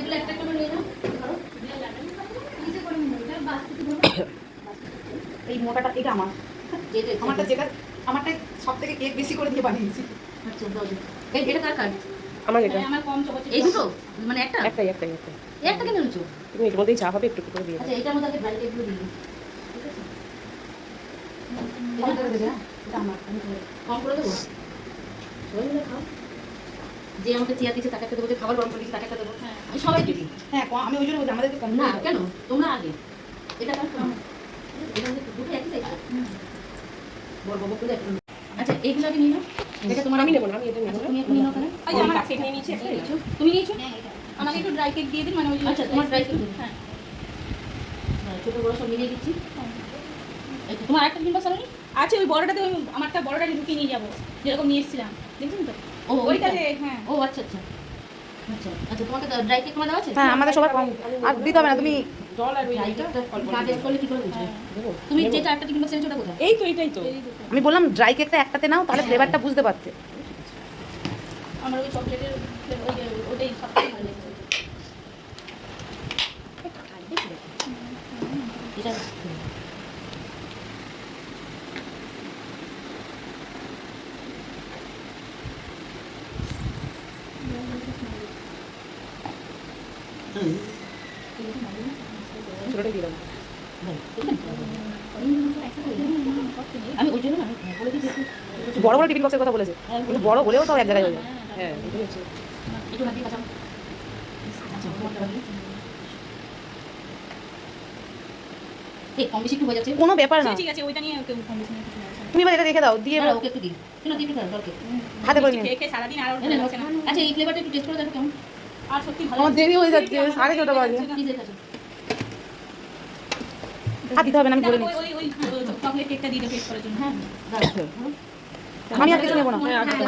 এগুলো একটা করে নিয়ে নাও। এই মোটাটা এটা আমার। যেটা আমারটা যেটা আমারটা সব থেকে কেক বেশি করে দিয়ে বানিয়েছি। আচ্ছা এটা কার কার্ড? আমার এটা। আমার কম চকচকে এই দুটো? মানে একটা? একটাই একটাই একটাই। একটা কেন নিচ্ছ তুমি এর মধ্যেই চা হবে একটু একটু করে দিয়ে। আচ্ছা এটার মধ্যে আগে ব্রাইট এগুলো দিই। ঠিক আছে? এটা করে দেবে হ্যাঁ? এটা আমার। কম করে দেবো? সবাই মিলে খাও। যে আমাকে চেয়ার দিচ্ছে তাকে একটা দেবো যে খাবার গরম করে দিচ্ছে তাকে একটা দেবো। হ্যাঁ। আমি সবাই দিবি। হ্যাঁ আমি ওই জন্য বলছি আমাদের কম না কেন? তোমরা আগে। এটা। আচ্ছা এইগুলো আগে নিয়ে নাও। এটা তোমার আমি নেব না আমি এটা নেব আচ্ছা তুমি নিয়ে নাও তাহলে। আমার কাছে নিয়ে নিয়েছি তুমি নিয়েছো? হ্যাঁ আমাকে একটু ড্রাই কেক দিয়ে দিন মানে ওই আচ্ছা, তোমার cake দিন। হ্যাঁ। হ্যাঁ, ছোট বড় সব মিলিয়ে দিচ্ছি। তোমার একটা কিনবা আছে ওই বড়টাতে ওই আমারটা বড়টা ঢুকিয়ে নিয়ে যাব যেরকম নিয়ে এসেছিলাম। দেখছেন তো? ও ওইটা ওইটাতে হ্যাঁ। ও আচ্ছা আচ্ছা। আচ্ছা আচ্ছা তোমাকে ড্রাই কেক তোমার দেওয়া আছে? হ্যাঁ আমাদের সবার আর দিতে হবে না তুমি জল আর ওই ড্রাই কেকটা কাজ করলে কি করে বুঝবে? হ্যাঁ। তুমি যেটা একটা কিনবা সেটা কোথায়? এই তো এটাই তো। আমি বললাম ড্রাই কেকটা একটাতে নাও তাহলে ফ্লেভারটা বুঝতে পারতে। আমার ওই চকলেটের ওটাই সবথেকে ভালো এটা ছোটটাই দিয়ে দাও আমি ওই জন্য বড় বড় টিফিন বক্সের কথা বলেছে। কিন্তু বড় হলেও তাও এক জায়গায় হয়ে যায়। হ্যাঁ হয়ে কোনো ব্যাপার না। ঠিক আছে ওইটা নিয়ে কম বেশি তুমি এবার এটা রেখে দাও দিয়ে ওকে একটু দিই। হাতে করে সারাদিন আর। আচ্ছা এই ফ্লেভারটা একটু টেস্ট করে দেখো কেমন। আমার দেরি হয়ে যাচ্ছে সাড়ে ছটা বাজে। প্লিজ দিতে হবে না আমি বলে ওই নিচ্ছি জন্য। হ্যাঁ দাঁড়াও আমি আর কিছু নেব না।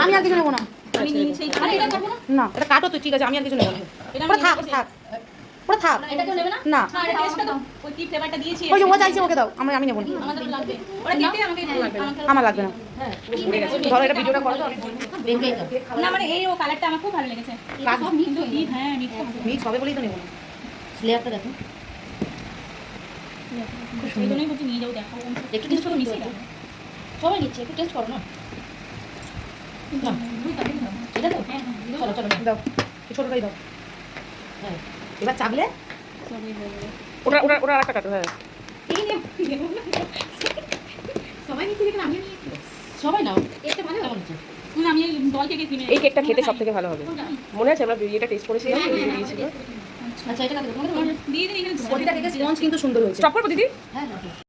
আমি আর কিছু নেব না। আরে না? না এটা কাটো তো ঠিক আছে আমি আর কিছু নেব না। এটা থাক থাক। ওটা থাক নেবে না না না এটা টেস্টটা দাও ওই কি ফ্লেভারটা দিয়েছি ওই যে ও চাইছে ওকে দাও আমি আমি নেব না আমাদের লাগবে ওরা কেটে আমাকে আমাকে আমার লাগবে না হ্যাঁ ধরো এটা ভিডিওটা করো তো না মানে এই ও কালারটা আমার খুব ভালো লেগেছে কাজ কিন্তু ই হ্যাঁ মিক্স মিক্স হবে বলেই তো নেব না দেখো এই জন্যই বলছি নিয়ে যাও দেখো একটু টেস্ট করো মিশিয়ে দাও সবাই নিচ্ছে একটু টেস্ট করো না এটা তো হ্যাঁ হ্যাঁ চলো চলো দাও ছোটটাই দাও হ্যাঁ এবার চাবলে সবই বলব ওটা ওটা ওটা আরেকটা কাটো হ্যাঁ। সবাই আমি সবাই নাও। এটা ভালো লাগল আমি এই দল থেকে কিনে এই কেকটা খেতে সব থেকে ভালো হবে। মনে আছে? আমরা টেস্ট করেছিলাম হ্যাঁ, হ্যাঁ, দিয়েছিল আচ্ছা এটা দিয়ে দিন এখানে প্রতিটা থেকে স্পঞ্জ কিন্তু সুন্দর হয়েছে। স্টপ করব দিদি? হ্যাঁ হ্যাঁ